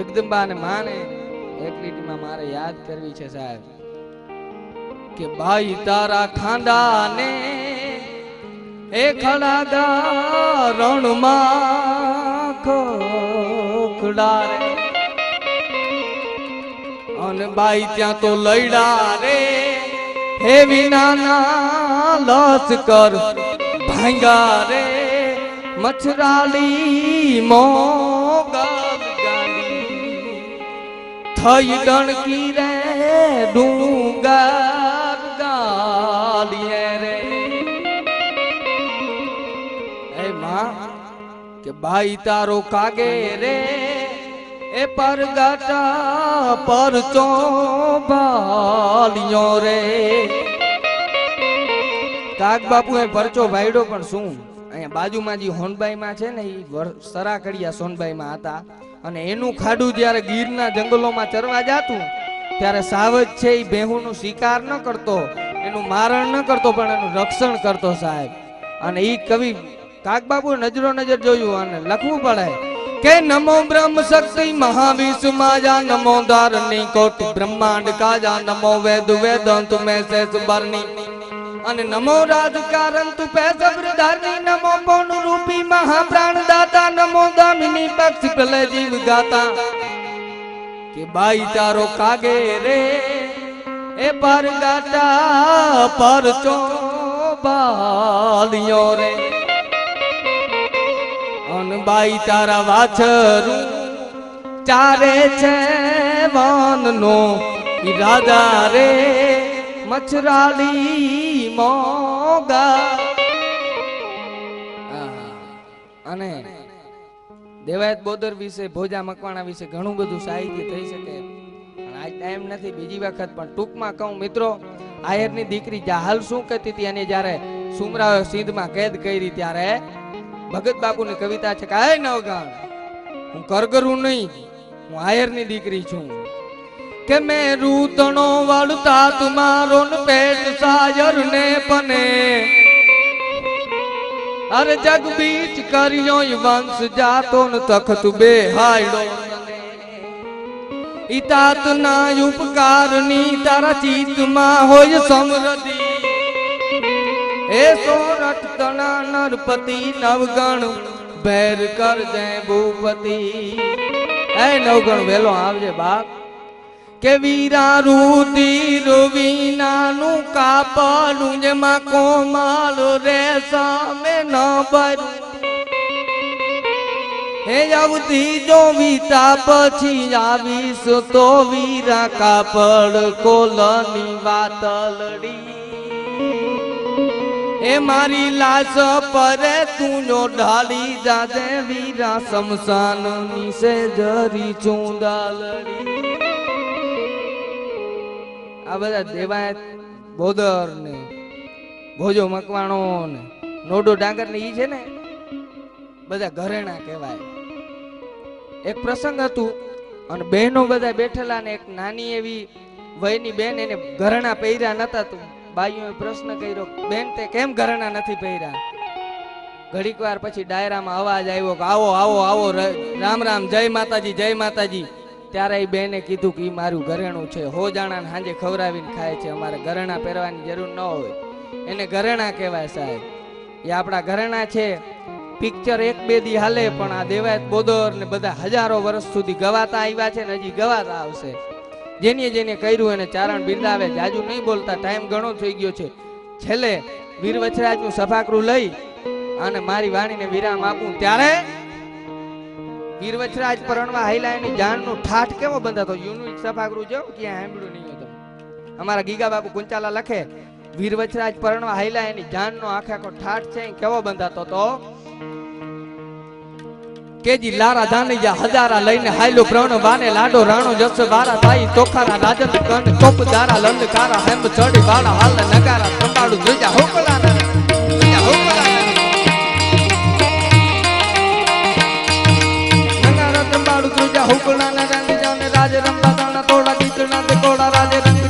જગદંબા અને માને, એક લીટીમાં મારે યાદ કરવી છે સાહેબ, કે ભાઈ તારા ખાંડાને એ ખડાગા રણમાં ખોખડારે. અને બાઈ ત્યાં તો લઈડા રે, હે વિનાના કર ભાંગા રે મચ્છરાલી મોગલ થઈ ડણકી રે ડુંગર ગાડીએ રે. એ માં, કે ભાઈ તારો કાગે રે, એ પરગાટા પર ચોબાલિયો રે. કાગ બાપુ એ પરચો ભાઈડો પણ શું? અહીંયા બાજુમાં જે હોનબાઈમાં છે ને એ સરાકડિયા સોનબાઈમાં હતા. અને એનું ખાડું જ્યારે ગીરના જંગલોમાં ચરવા જાતું, ત્યારે સાવજ છે એ બેહુનો શિકાર ન કરતો, એનું મારણ ન કરતો, પણ એનું રક્ષણ કરતો સાહેબ. અને એ કવિ કાગબાબુ નજરો નજર જોયું અને લખવું પડે, કે નમો બ્રહ્મ શક્તિ મહાવિષ્ણુ માજા નમો ધારની કોટી બ્રહ્માંડ કાજા નમો વેદ વેદ મેં શેષ બરની. અને નમો રાજકારણ તુ પે સબ્રધારની નમો પૌન રૂપી મહાપ્રાણ દાતા નમો દામિની પક્ષ પ્રલય જીવ ગાતા. કે બાઈ તારો કાગે રે, એ પર ગાતા, પર ચો બાલિયો રે. અન બાઈ તારા વાછરું ચારે છે વાનનો ઈ રાજા રે. મચ્છરાલી મોગા. અને દેવાયત બોદર વિશે, ભોજા મકવાણા વિશે ઘણું બધું સાહિત્ય થઈ શકે. પણ આજ ટાઈમ નથી, બીજી વખત પણ ટૂંકમાં કહું, મિત્રો, આયરની દીકરી જાહલ શું કહેતી હતી? અને જ્યારે સુમરાઓ સિંધમાં કેદ કરી, ત્યારે ભગત બાપુની કવિતા છે કાય નવગાણ, હું કરગરું નહીં, હું આયરની દીકરી છું. કે મેં રૂતણો વાળતા તુમારો પેટ સાયર ને પને. અરે જગ બીચ કર્યો વંશ જાતો ન તખત બે હાયડો ઇતાત ના ઉપકારની તારા ચિત્તમાં હોય સમૃદ્ધિ. એ સોરઠ તણા નરપતિ નવગણ, ભેર કર જય ભૂપતિ. એ નવગણ વેલો આવજે બાપ. કે વીરા રુધિર વિનાનું કાપડું જેમાં કોમળ રે સામે ન ભરું. હે આવતી જો વીતા પછી આવીશ તો વીરા કાપડ કોલની વાતલડી એ મારી લાશ પરે તું જો ઢાળી જાજે વીરા શમશાન નીસે જરી ચૂંદાલડી આ બધા દેવાયત બોદર ને ભોજો મકવાણો ને નોડો ડાંગર ને ઈ છે ને, બધા ઘરેણા કહેવાય. એક પ્રસંગ હતું, અને બહેનો બધા બેઠેલા ને એક નાની એવી વયની બેન એને ઘરેણા પહેર્યા નતા, તું બાઈઓએ પ્રશ્ન કર્યો, બેન, તે કેમ ઘરેણા નથી પહેર્યા? ઘડીક વાર પછી ડાયરામાં અવાજ આવ્યો કે, આવો આવો આવો રામ રામ, જય માતાજી જય માતાજી. ત્યારે એ બેને કીધું કે એ મારું ઘરેણું છે. હો જાણા સાંજે ખવડાવીને ખાય છે. અમારે ઘરેણા પહેરવાની જરૂર ન હોય. એને ઘરેણા કહેવાય સાહેબ. એ આપણા ઘરેણા છે. પિક્ચર એક બે દી હાલે પણ આ દેવાયત બોદર ને બધા હજારો વર્ષ સુધી ગવાતા આવ્યા છે ને હજી ગવાતા આવશે. જેને જેને કર્યું એને ચારણ બિરદાવે. જાજુ નહીં બોલતા, ટાઈમ ઘણો થઈ ગયો છે. છેલ્લે વીર વચરાજનું સફાકરું લઈ અને મારી વાણીને વિરામ આપું. ત્યારે વીર વચરાજ પરણવા હાઈલા એની ઠાઠ કેવો બંધાતો? યુનિટ સફાકરું જેવું ક્યાં સાંભળ્યું નહીં હોય અમારા ગીગા બાબુ કુંચાલા લખે, વીરવચરાજ પરણવા હાઈલા એની આખે આખો ઠાઠ છે કેવો બંધાતો તો? કેજી લારા ધાનૈયા હજારા લઈને હાયલો પ્રણ બાને લાડો, રાણો, જસ બારા તાઈ, તોખારા, રાજન કંડ કોપ, દારા લંડ કારા હેમ, ચડી બાળા હાલ, નગારા, સંભાળું જોજા હોકલા હોકલા ના રંગ જાને રાજ રંબા દાણા તોડા ગીતના તે કોડા રાજે રંગ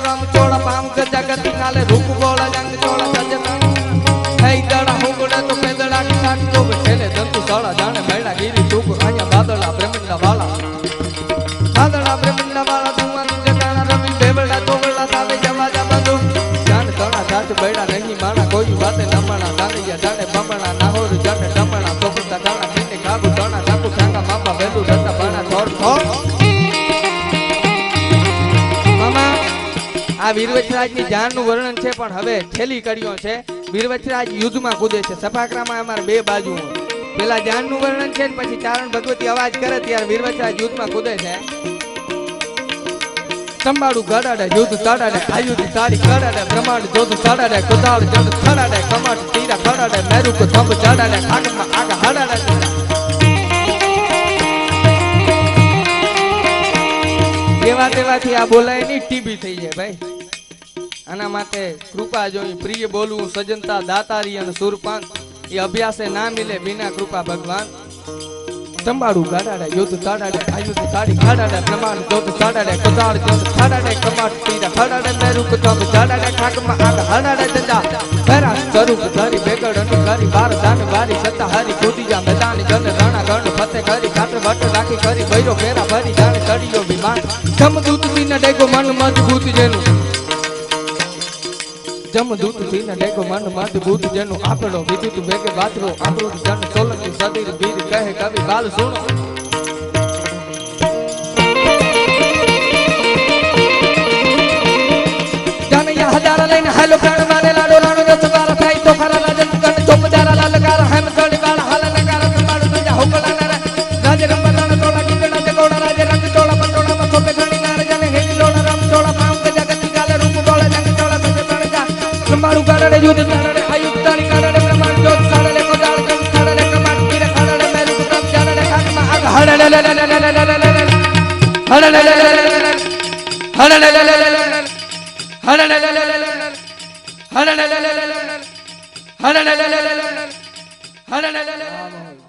રામ ચોડા પામ ગજા નાલે રૂપ આ વીરવચરાજની જાનનું વર્ણન છે, પણ હવે છેલ્લી કડીઓ છે. વીરવચરાજ યુદ્ધમાં કૂદે છે. સભાક્રામાં અમારે બે બાજુ પેલા જાનનું વર્ણન છે ને પછી ચારણ ભગવતી અવાજ કરે ત્યારે વીરવચરાજ યુદ્ધમાં કૂદે છે. આ બોલાય આના માટે કૃપા જોઈ પ્રિય બોલવું સજનતા દાતારી અને સુરપાન એ અભ્યાસે ના મિલે બિના કૃપા ભગવાન. તંબાડું ગાડાડા, યુદ્ધ તાડાડે આયુધ તાડી ખાડાડે પ્રમાણ જોત તાડાડે કુદાળ જોત ખાડાડે કમાટ પીડા ખાડાડે મેરુક તંબ જાડાડે ખાકમાં આગ હડાડે દંડા ફેરા સ્વરૂપ ધરી બેગડ અનુકારી બાર દાન વારી, સત્તા હરી કૂદી જા મેદાન, જન રાણા ગણ, ફતે કરી કાટ વટ રાખી, કરી, ભૈરો, ફેરા ભરી, જાણે ચડિયો વિમાન. જમદૂતથી ડેગો મન મજબૂત જેનું. જમદૂતથી ડેગો મન મજબૂત જેનું આપડો વિદ્યુત વેગે વાતરો અમૃત જન સોલંકી સદીર વીર કહે કવિ બાલ સુણો. જન યા હજાર લઈને હાલો હરણ